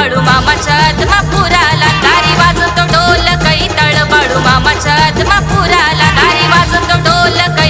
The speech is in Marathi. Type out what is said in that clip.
बाळू मामाच्या आत्मापुराला तारी वाजतो ढोल काही तळ बाळू मामाच्या आत्मापुराला तारी वाजतो ढोल काही